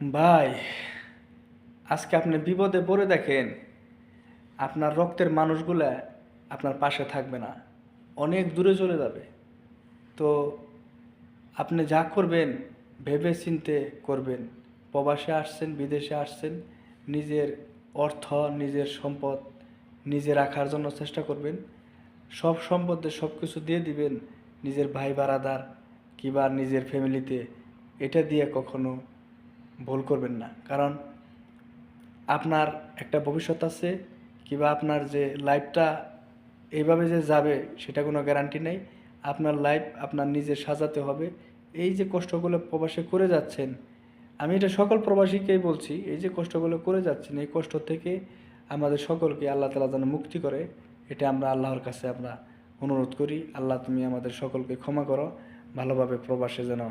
ভাই, আজকে আপনি বিপদে পড়ে দেখেন, আপনার রক্তের মানুষগুলা আপনার পাশে থাকবে না, অনেক দূরে চলে যাবে। তো আপনি যা করবেন, ভেবে চিনতে করবেন। প্রবাসে আসছেন, বিদেশে আসছেন, নিজের অর্থ, নিজের সম্পদ নিজে রাখার জন্য চেষ্টা করবেন। সব সম্পদে সব কিছু দিয়ে দিবেন, নিজের ভাই বারাদার কিংবা নিজের ফ্যামিলিতে এটা দিয়ে কখনো ভুল করবেন না। কারণ আপনার একটা ভবিষ্যৎ আছে কিংবা আপনার যে লাইফটা এইভাবে যে যাবে সেটা কোনো গ্যারান্টি নেই। আপনার লাইফ আপনার নিজে সাজাতে হবে। এই যে কষ্টগুলো প্রবাসে করে যাচ্ছেন, আমি এটা সকল প্রবাসীকেই বলছি, এই যে কষ্টগুলো করে যাচ্ছেন, এই কষ্ট থেকে আমাদের সকলকে আল্লাহ তালা যেন মুক্তি করে, এটা আমরা আল্লাহর কাছে আমরা অনুরোধ করি। আল্লাহ তুমি আমাদের সকলকে ক্ষমা করো, ভালোভাবে প্রবাসে যেন